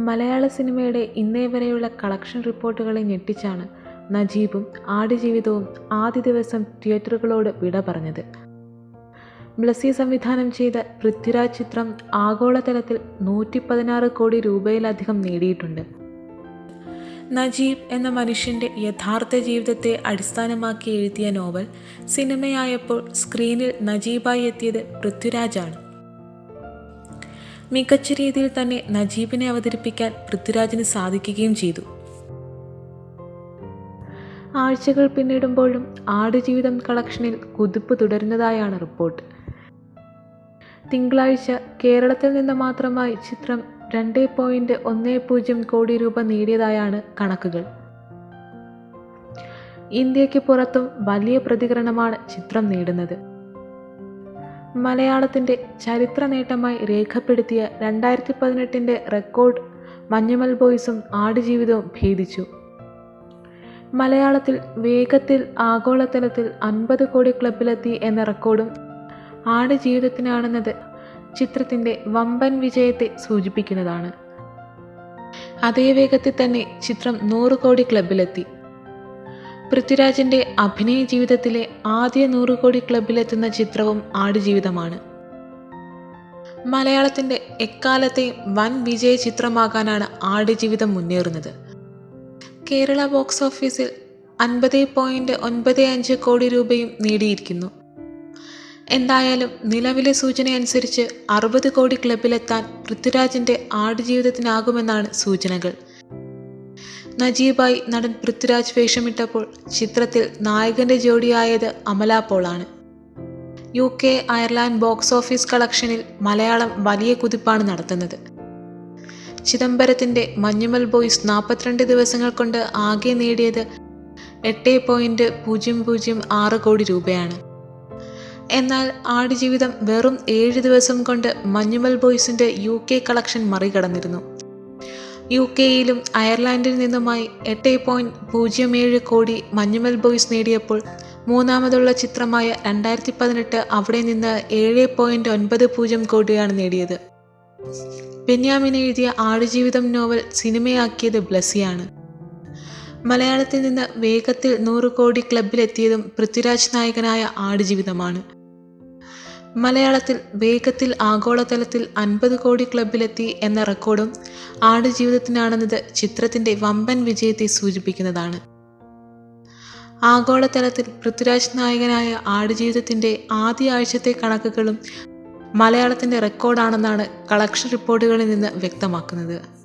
മലയാള സിനിമയുടെ ഇന്നേ വരെയുള്ള കളക്ഷൻ റിപ്പോർട്ടുകളെ ഞെട്ടിച്ചാണ് നജീബും ആടുജീവിതവും ആദ്യ ദിവസം തിയേറ്ററുകളോട് വിട പറഞ്ഞത്. ബ്ലസി സംവിധാനം ചെയ്ത പൃഥ്വിരാജ് ചിത്രം ആഗോളതലത്തിൽ നൂറ്റി പതിനാറ് കോടി രൂപയിലധികം നേടിയിട്ടുണ്ട്. നജീബ് എന്ന മനുഷ്യന്റെ യഥാർത്ഥ ജീവിതത്തെ അടിസ്ഥാനമാക്കി എഴുതിയ നോവൽ സിനിമയായപ്പോൾ സ്ക്രീനിൽ നജീബായി എത്തിയത് പൃഥ്വിരാജാണ്. മികച്ച രീതിയിൽ തന്നെ നജീബിനെ അവതരിപ്പിക്കാൻ പൃഥ്വിരാജിന് സാധിക്കുകയും ചെയ്തു. ആഴ്ചകൾ പിന്നിടുമ്പോഴും ആടുജീവിതം കളക്ഷനിൽ കുതിപ്പ് തുടരുന്നതായാണ് റിപ്പോർട്ട്. തിങ്കളാഴ്ച കേരളത്തിൽ നിന്ന് മാത്രമായി ചിത്രം രണ്ട് പോയിന്റ് ഒന്ന് പൂജ്യം കോടി രൂപ നേടിയതായാണ് കണക്കുകൾ. ഇന്ത്യയ്ക്ക് പുറത്തും വലിയ പ്രതികരണമാണ് ചിത്രം നേടുന്നത്. മലയാളത്തിന്റെ ചരിത്ര നേട്ടമായി രേഖപ്പെടുത്തിയ രണ്ടായിരത്തി പതിനെട്ടിന്റെ റെക്കോർഡ് മഞ്ഞുമൽ ബോയ്സും ആടുജീവിതവും ഭേദിച്ചു. മലയാളത്തിൽ വേഗത്തിൽ ആഗോളതലത്തിൽ അൻപത് കോടി ക്ലബിലെത്തി എന്ന റെക്കോർഡും ആടുജീവിതത്തിനാണെന്നത് ചിത്രത്തിന്റെ വമ്പൻ വിജയത്തെ സൂചിപ്പിക്കുന്നതാണ്. അതേ വേഗത്തിൽ തന്നെ ചിത്രം നൂറ് കോടി ക്ലബിലെത്തി പൃഥ്വിരാജിന്റെ അഭിനയ ജീവിതത്തിലെ ആദ്യ നൂറ് കോടി ക്ലബിലെത്തുന്ന ചിത്രവും ആടുജീവിതമാണ്. മലയാളത്തിന്റെ എക്കാലത്തെയും വൻ വിജയ ചിത്രമാകാനാണ് ആടുജീവിതം മുന്നേറുന്നത്. കേരള ബോക്സ് ഓഫീസിൽ അൻപത് പോയിന്റ് ഒൻപത് അഞ്ച് കോടി രൂപയും നേടിയിരിക്കുന്നു. എന്തായാലും നിലവിലെ സൂചനയനുസരിച്ച് അറുപത് കോടി ക്ലബിലെത്താൻ പൃഥ്വിരാജിന്റെ ആടുജീവിതത്തിനാകുമെന്നാണ് സൂചനകൾ. നജീബായി നടൻ പൃഥ്വിരാജ് വേഷമിട്ടപ്പോൾ ചിത്രത്തിൽ നായകന്റെ ജോഡിയായത് Amala പോളാണ്. U K Ireland box office കളക്ഷനിൽ Malayalam വലിയ കുതിപ്പാണ് നടത്തുന്നത്. ചിദംബരത്തിന്റെ മഞ്ഞുമൽ ബോയ്സ് നാൽപ്പത്തിരണ്ട് ദിവസങ്ങൾ കൊണ്ട് ആകെ നേടിയത് എട്ട് പോയിന്റ് പൂജ്യം പൂജ്യം ആറ് കോടി രൂപയാണ്. എന്നാൽ ആടുജീവിതം വെറും ഏഴ് ദിവസം കൊണ്ട് മഞ്ഞുമൽ ബോയ്സിന്റെ യു കെ കളക്ഷൻ മറികടന്നിരുന്നു. യു കെയിലും അയർലാൻഡിൽ നിന്നുമായി എട്ട് പോയിന്റ് പൂജ്യം ഏഴ് കോടി മഞ്ഞുമൽ ബോയ്സ് നേടിയപ്പോൾ മൂന്നാമതുള്ള ചിത്രമായ രണ്ടായിരത്തി പതിനെട്ട് അവിടെ നിന്ന് ഏഴ് പോയിന്റ് ഒൻപത് പൂജ്യം കോടിയാണ് നേടിയത്. ബെന്യാമിൻ എഴുതിയ ആടുജീവിതം നോവൽ സിനിമയാക്കിയത് ബ്ലസിയാണ് മലയാളത്തിൽ നിന്ന് വേഗത്തിൽ നൂറ് കോടി ക്ലബിലെത്തിയതും പൃഥ്വിരാജ് നായകനായ ആടുജീവിതമാണ്. മലയാളത്തിൽ വേഗത്തിൽ ആഗോളതലത്തിൽ അൻപത് കോടി ക്ലബിലെത്തി എന്ന റെക്കോർഡും ആടുജീവിതത്തിനാണെന്നത് ചിത്രത്തിന്റെ വമ്പൻ വിജയത്തെ സൂചിപ്പിക്കുന്നതാണ്. ആഗോളതലത്തിൽ പൃഥ്വിരാജ് നായകനായ ആടുജീവിതത്തിന്റെ ആദ്യ ആഴ്ചത്തെ കണക്കുകളും മലയാളത്തിന്റെ റെക്കോർഡാണെന്നാണ് കളക്ഷൻ റിപ്പോർട്ടുകളിൽ നിന്ന് വ്യക്തമാക്കുന്നത്.